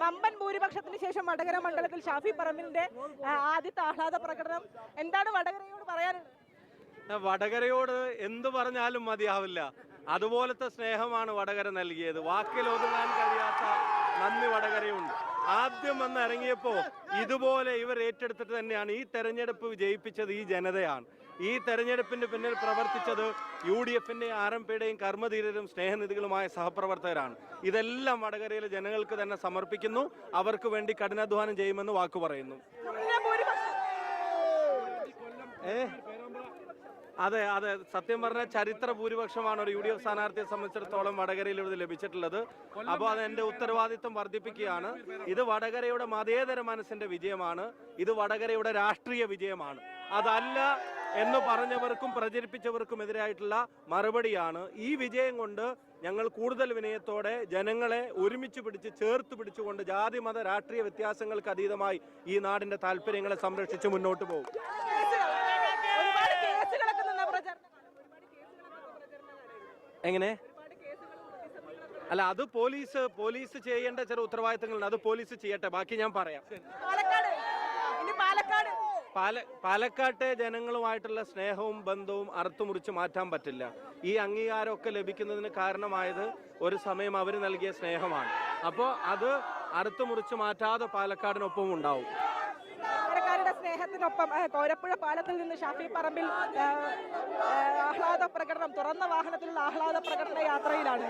വമ്പൻ ഭൂരിപക്ഷത്തിന് ശേഷം വടകര മണ്ഡലത്തിൽ ഷാഫി പറമ്പിലിന്റെ ആദ്യത്തെ ആഹ്ലാദ പ്രകടനം. എന്താണ് വടകരയോട് പറയാനുള്ളത്? വടകരയോട് എന്തു പറഞ്ഞാലും മതിയാവില്ല. അതുപോലത്തെ സ്നേഹമാണ് വടകര നൽകിയത്. വാക്കിൽ ഒതുങ്ങാൻ കഴിയാത്ത നന്ദി വടകരയുണ്ട്. ആദ്യം വന്ന് ഇറങ്ങിയപ്പോ ഇതുപോലെ ഇവർ ഏറ്റെടുത്തിട്ട് തന്നെയാണ് ഈ തെരഞ്ഞെടുപ്പ് വിജയിപ്പിച്ചത് ഈ ജനതയാണ്. ഈ തെരഞ്ഞെടുപ്പിന്റെ പിന്നിൽ പ്രവർത്തിച്ചത് യു ഡി എഫിന്റെ ആർ എം പിയുടെയും കർമ്മധീരരും സ്നേഹനിധികളുമായ സഹപ്രവർത്തകരാണ്. ഇതെല്ലാം വടകരയിലെ ജനങ്ങൾക്ക് തന്നെ സമർപ്പിക്കുന്നു. അവർക്ക് വേണ്ടി കഠിനാധ്വാനം ചെയ്യുമെന്ന് വാക്കു പറയുന്നു. തുല്യ ഭൂരിപക്ഷം. ഏ? അതെ അതെ. സത്യം പറഞ്ഞാൽ ചരിത്ര ഭൂരിപക്ഷമാണ് ഒരു യു ഡി എഫ് സ്ഥാനാർത്ഥിയെ സംബന്ധിച്ചിടത്തോളം വടകരയിൽ ഇവിടെ ലഭിച്ചിട്ടുള്ളത്. അപ്പോൾ അത് എന്റെ ഉത്തരവാദിത്വം വർദ്ധിപ്പിക്കുകയാണ്. ഇത് വടകരയുടെ മതേതര മനസ്സിന്റെ വിജയമാണ്. ഇത് വടകരയുടെ രാഷ്ട്രീയ വിജയമാണ്. അതല്ല എന്ന് പറഞ്ഞവർക്കും പ്രചരിപ്പിച്ചവർക്കും എതിരായിട്ടുള്ള മറുപടിയാണ്. ഈ വിജയം കൊണ്ട് ഞങ്ങൾ കൂടുതൽ വിനയത്തോടെ ജനങ്ങളെ ഒരുമിച്ച് പിടിച്ച് ചേർത്ത് പിടിച്ചുകൊണ്ട് ജാതി മത രാഷ്ട്രീയ വ്യത്യാസങ്ങൾക്ക് അതീതമായി ഈ നാടിന്റെ താല്പര്യങ്ങളെ സംരക്ഷിച്ച് മുന്നോട്ട് പോകും. എങ്ങനെ? അല്ല അത് പോലീസ് പോലീസ് ചെയ്യേണ്ട ചില ഉത്തരവാദിത്തങ്ങളുണ്ട്. അത് പോലീസ് ചെയ്യട്ടെ. ബാക്കി ഞാൻ പറയാം. പാല പാലക്കാട്ടെ ജനങ്ങളുമായിട്ടുള്ള സ്നേഹവും ബന്ധവും അറുത്തുമുറിച്ച് മാറ്റാൻ പറ്റില്ല. ഈ അംഗീകാരമൊക്കെ ലഭിക്കുന്നതിന് കാരണമായത് ഒരു സമയം അവർ നൽകിയ സ്നേഹമാണ്. അപ്പോൾ അത് അറുത്തുമുറിച്ച് മാറ്റാതെ പാലക്കാടിനൊപ്പം ഉണ്ടാവും സ്നേഹത്തിനൊപ്പം കോരപ്പുഴ പാലത്തിൽ നിന്ന് ഷാഫി പറമ്പിൽ ആഹ്ലാദ പ്രകടനം തുറന്ന വാഹനത്തിലുള്ള ആഹ്ലാദ പ്രകടന യാത്രയിലാണ്.